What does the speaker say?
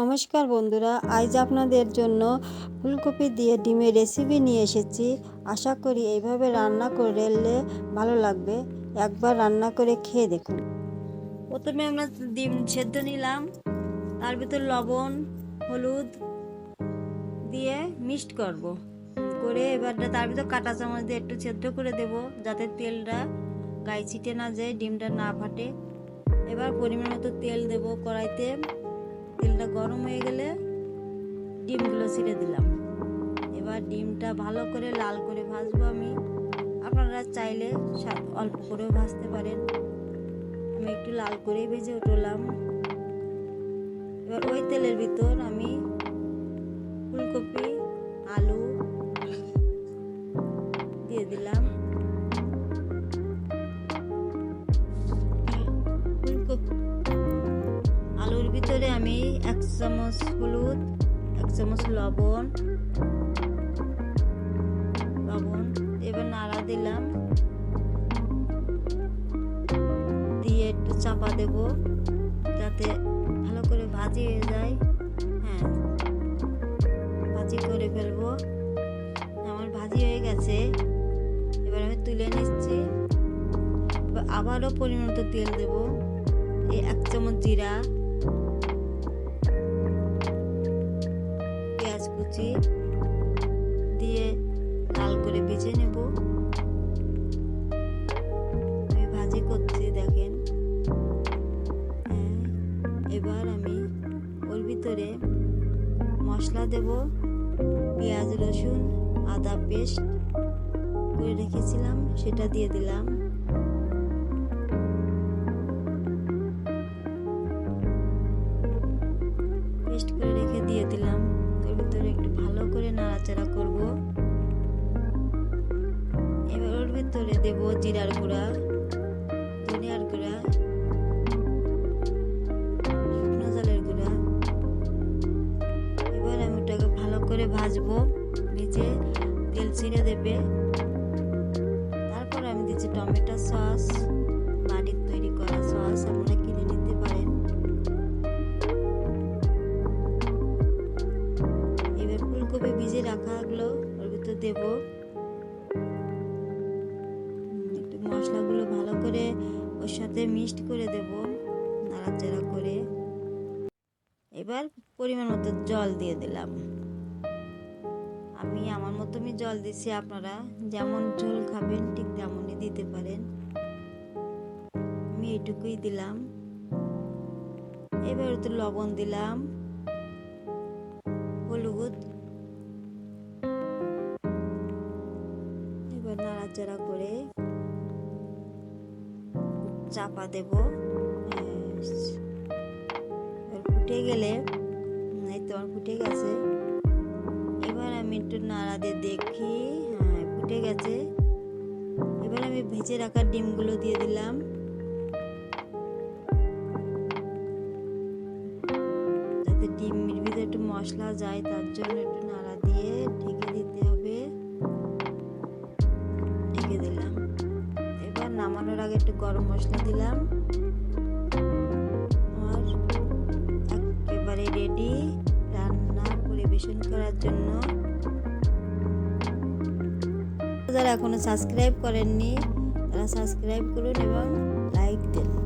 নমস্কার বন্ধুরা, আজ আপনাদের জন্য ফুলকপি দিয়ে ডিমের রেসিপি নিয়ে এসেছি। আশা করি এইভাবে রান্না করলে ভালো লাগবে। একবার রান্না করে খেয়ে দেখুন। প্রথমে আমরা ডিম সেদ্ধ নিলাম। তার ভিতর লবণ, হলুদ দিয়ে মিক্সড করব। করে এবার তার ভিতর কাঁটা চামচ দিয়ে একটু সেদ্ধ করে দেব, যাতে তেলটা গায়ে ছিটে না যায়, ডিমটা না ফাটে। এবার পরিমাণ মতো তেল দেব কড়াইতে। তেলটা গরম হয়ে গেলে ডিমগুলো ছিঁড়ে দিলাম। এবার ডিমটা ভালো করে লাল করে ভাজবো আমি। আপনারা চাইলে অল্প করেও ভাজতে পারেন। আমি একটু লাল করেই ভেজে উঠলাম। এবার ওই তেলের ভিতর আমি ফুলকপি আমি এক চামচ হলুদ, এক চামচ লবণ লবণ এবার নাড়া দিলাম। দিয়ে একটু চাপা দেব যাতে ভালো করে ভাজি হয়ে যায়। হ্যাঁ ভাজি করে ফেলব। আমার ভাজি হয়ে গেছে। এবার আমি তুলে নিচ্ছি। আবারও পরিমাণ তেল দেবো। এই এক চামচ জিরা। পেঁয়াজ কুচি দিয়ে লাল করে ভেজে নেব। ভাজি করছি দেখেন। হ্যাঁ, এবার আমি ওর ভিতরে মশলা দেব পেঁয়াজ রসুন আদা পেস্ট করে রেখেছিলাম সেটা দিয়ে দিলাম। পেস্ট করে ভিতরে দেব জিরার গুঁড়া, ধনিয়ার গুঁড়া, শুকনো জলের গুঁড়া। এবার আমি ওটাকে ভালো করে ভাজবো, ভেজে তেল ছিঁড়ে দেবে। তারপর আমি দিচ্ছি টমেটো সস, বাড়ির তৈরি করা সস, আপনারা কিনে নিতে পারেন। এবার ফুলকপি ভিজে রাখাগুলো ওর ভিতর দেব। মশলাগুলো ভালো করে ওর সাথে মিক্সড করে দেব, নাড়াচাড়া করে। এবার পরিমাণ মতো জল দিয়ে দিলাম। আমি আমার মতো আমি জল দিচ্ছি আপনারা, যেমন ঝোল খাবেন ঠিক তেমনই দিতে পারেন। আমি এইটুকুই দিলাম। এবার তো লবণ দিলাম। হলুদ। এবার নাড়াচাড়া করে চাপা দেব। ফুটে গেলে এই তো আমার ফুটে গেছে। এবার আমি একটু নাড়া দিয়ে দেখি। হ্যাঁ ফুটে গেছে। এবার আমি ভেজে রাখা ডিমগুলো দিয়ে দিলাম। যাতে ডিমের ভিতরে একটু মশলা যায়, তার জন্য একটু নাড়া দিয়ে ঢেকে দিতে নামানোর আগে একটু গরম মশলা দিলাম। আর একেবারে রেডি রান্না পরিবেশন করার জন্য। যারা এখনও সাবস্ক্রাইব করেননি, তারা সাবস্ক্রাইব করুন এবং লাইক দিন।